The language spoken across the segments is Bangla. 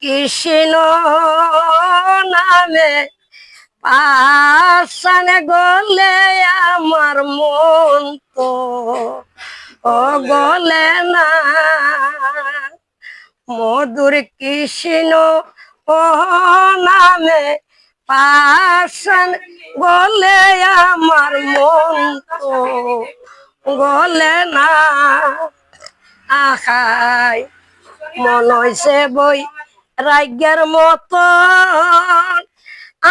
কৃষ্ণ নামে পাশানে গলে আমার মন তো ও গলে না। মধুর কৃষ্ণ ও নামে পাশান গলে আমার মন তো গলে না। আখাই মন হইছে বই রাজ্ঞার মতন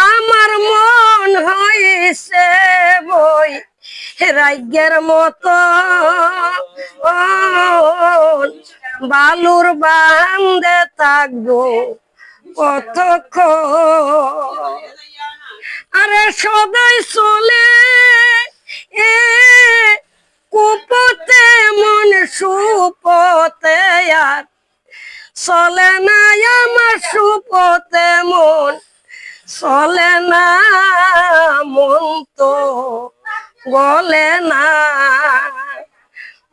আমার মন হয়েছে বই। রাজ্ঞার মতন বালুর বান্দে থাকব কতক্ষণ। আরে সদাই চলে এ কুপতে মন, সুপতে আর চলে না আমার সুপতে মন, চলে না মন তো গলে না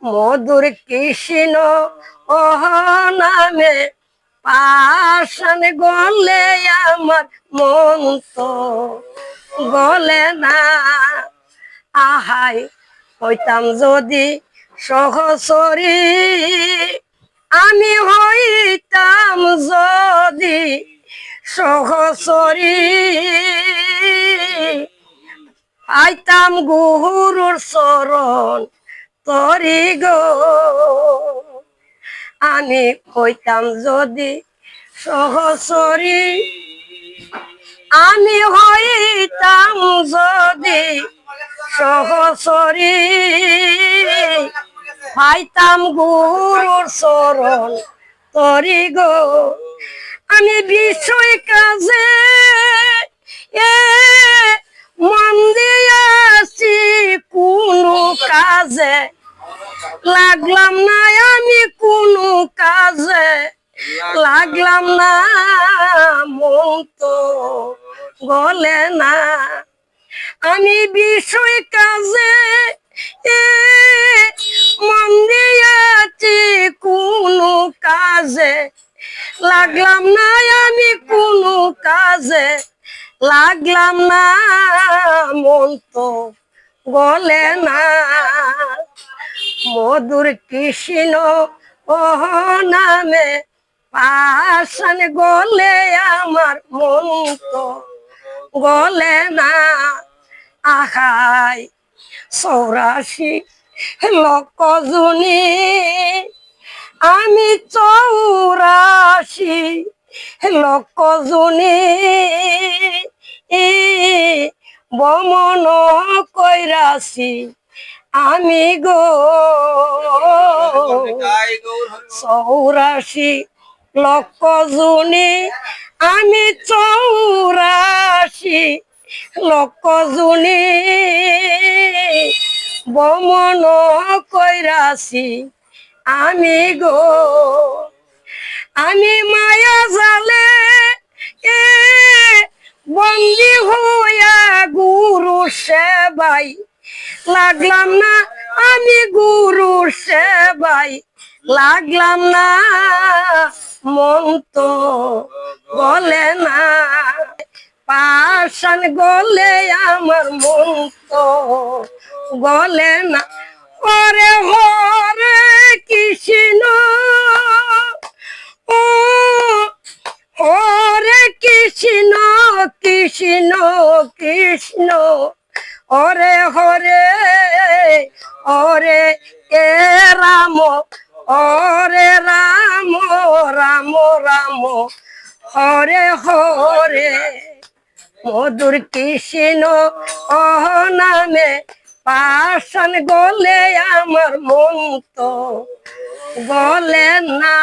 মধুর কৃষ্ণ ওহ নামে পাশান গলে আমার মন তো গলে না আহাই, হইতাম যদি সহসরি আমি হইতাম যদি সহসরি আইতাম গুহুরুর চরণ তরি গো। আমি হইতাম যদি সহসরি আমি হইতাম যদি সহসরি পাইতাম গুরুর চরণ তরি গো। আমি বিষয় কাজে এ মন দিয়াছি কোনো কাজে। লাগলাম না আমি কোনো কাজে। লাগলাম না মন তো গলে না। আমি বিষয় কাজে লাগলাম না, মন তো গলে না। মধুর কৃষ্ণ ও নামে পাশান গলে আমার মন তো গলে না। আহাই, চৌরাশি লক্ষ জুনি, আমি চৌরাশি লক্ষ জুনি। বমন কইরাছি আমি গো। চৌরাশি লক্ষ জুনি, আমি চৌরাশি লক্ষ জুনি। বমন কইরাছি আমি গো। আমি মায়া জালে লাগলাম না, মন তো বলে না। পাশান গলে আমার মন তো গলে না। ওরে হরে কৃষ্ণ, ও হরে কৃষ্ণ কৃষ্ণ কৃষ্ণ, ওরে হরে, ওরে এ রাম। ওরে রাম রাম রাম, হরে হরে। মধুর কৃষ্ণ ও নামে গলে আমার মন তো গলে না।